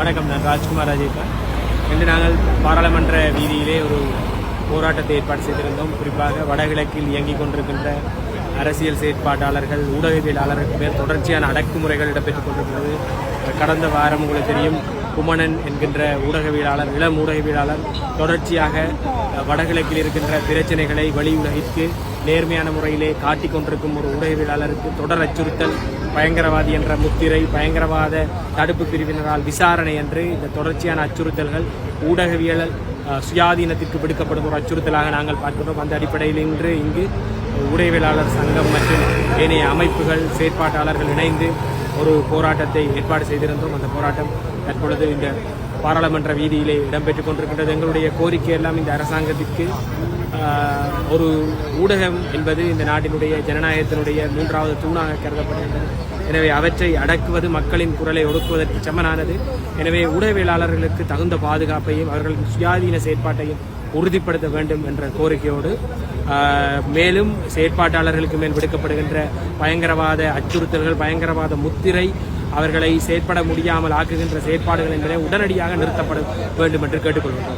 வணக்கம் நான் ராஜ்குமார் ராஜேகர் இன்று நாங்கள் பாராளுமன்ற வீதியிலே ஒரு போராட்டத்தை ஏற்பாடு செய்திருந்தோம். குறிப்பாக வடகிழக்கில் இயங்கிக் கொண்டிருக்கின்ற அரசியல் செயற்பாட்டாளர்கள் ஊடகவியலாளர்கள் மேல் தொடர்ச்சியான அடக்குமுறைகள் இடம்பெற்றுக் கொண்டிருக்கிறது. கடந்த வாரம் உங்களுக்கு தெரியும் குமணன் என்கின்ற ஊடகவியலாளர் இளம் ஊடகவியலாளர் தொடர்ச்சியாக வடகிழக்கில் இருக்கின்ற பிரச்சனைகளை வெளி நேர்மையான முறையிலே காட்டிக் கொண்டிருக்கும் ஒரு ஊடகவியலாளருக்கு தொடர் அச்சுறுத்தல் பயங்கரவாதி என்ற முத்திரை பயங்கரவாத தடுப்பு பிரிவினரால் விசாரணை என்று இந்த தொடர்ச்சியான அச்சுறுத்தல்கள் ஊடகவியல் சுயாதீனத்திற்கு விடுக்கப்படும் ஒரு அச்சுறுத்தலாக நாங்கள் பார்க்கிறோம் அந்த அடிப்படையில் இன்று இங்கு ஊடகவியலாளர் சங்கம் மற்றும் ஏனைய அமைப்புகள் செயற்பாட்டாளர்கள் இணைந்து ஒரு போராட்டத்தை ஏற்பாடு செய்திருந்தோம். அந்த போராட்டம் தற்பொழுது இந்த பாராளுமன்ற வீதியிலே இடம்பெற்றுக் கொண்டிருக்கின்றது. எங்களுடைய கோரிக்கை எல்லாம் இந்த அரசாங்கத்திற்கு ஒரு ஊடகம் என்பது இந்த நாட்டினுடைய ஜனநாயகத்தினுடைய மூன்றாவது தூணாக கருதப்படுகின்றது. எனவே அவற்றை அடக்குவது மக்களின் குரலை ஒடுக்குவதற்கு சமனானது. எனவே ஊடகவியலாளர்களுக்கு தகுந்த பாதுகாப்பையும் அவர்களின் சுயாதீன செயற்பாட்டையும் உறுதிப்படுத்த வேண்டும் என்ற கோரிக்கையோடு மேலும் செயற்பாட்டாளர்களுக்கு மேல் விடுக்கப்படுகின்ற பயங்கரவாத அச்சுறுத்தல்கள் பயங்கரவாத முத்திரை அவர்களை செயற்பட முடியாமல் ஆக்குகின்ற செயற்பாடுகள் என்பதை உடனடியாக நிறுத்தப்பட வேண்டும் என்று கேட்டுக்கொள்கிறோம்